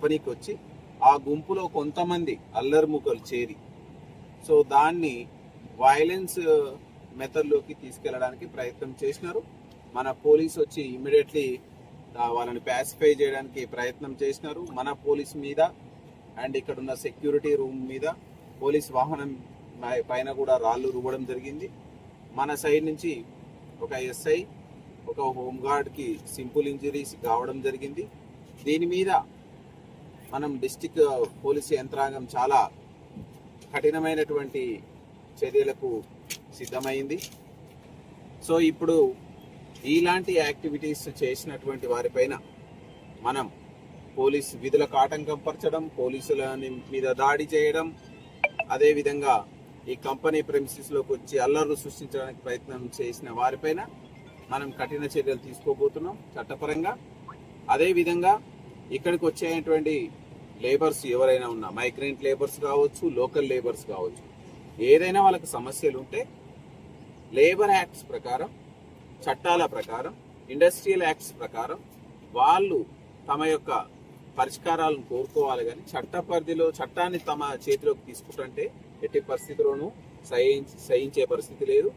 కంపెనీకి వచ్చి ఆ గుంపులో కొంతమంది అల్లరిముకలు చేరి సో దాన్ని వైలెన్స్ మెథడ్లోకి uh, తీసుకెళ్ళడానికి ప్రయత్నం చేసినారు. మన పోలీస్ వచ్చి ఇమ్మీడియట్లీ వాళ్ళని ప్యాసిఫై చేయడానికి ప్రయత్నం చేసినారు. మన పోలీస్ మీద అండ్ ఇక్కడ ఉన్న సెక్యూరిటీ రూమ్ మీద పోలీస్ వాహనం పై- పైన కూడా రాళ్ళు రువ్వడం జరిగింది. మన సైడ్ నుంచి ఒక ఎస్ఐ ఒక హోంగార్డ్కి సింపుల్ ఇంజరీస్ కావడం జరిగింది. దీని మీద మనం డిస్టిక్ పోలీస్ యంత్రాంగం చాలా కఠినమైనటువంటి చర్యలకు సిద్ధమైంది. సో ఇప్పుడు ఇలాంటి యాక్టివిటీస్ చేసినటువంటి వారిపైన మనం పోలీస్ విధులకు ఆటంకం పరచడం పోలీసుల మీద దాడి చేయడం అదేవిధంగా ఈ కంపెనీ ప్రెమిసిస్లోకి వచ్చి అల్లర్లు సృష్టించడానికి ప్రయత్నం చేసిన వారిపైన మనం కఠిన చర్యలు తీసుకోబోతున్నాం చట్టపరంగా. అదేవిధంగా ఇక్కడికి వచ్చేటువంటి లేబర్స్ ఎవరైనా ఉన్నా మైగ్రెంట్ లేబర్స్ కావచ్చు లోకల్ లేబర్స్ కావచ్చు ఏదైనా వాళ్ళకి సమస్యలు ఉంటే లేబర్ యాక్ట్స్ ప్రకారం చట్టాల ప్రకారం ఇండస్ట్రియల్ యాక్ట్స్ ప్రకారం వాళ్ళు తమ యొక్క పరిష్కారాలను కోరుకోవాలి కానీ చట్ట పరిధిలో చట్టాన్ని తమ చేతిలోకి తీసుకుంటుంటే ఎట్టి పరిస్థితిలోనూ సహించే పరిస్థితి లేదు.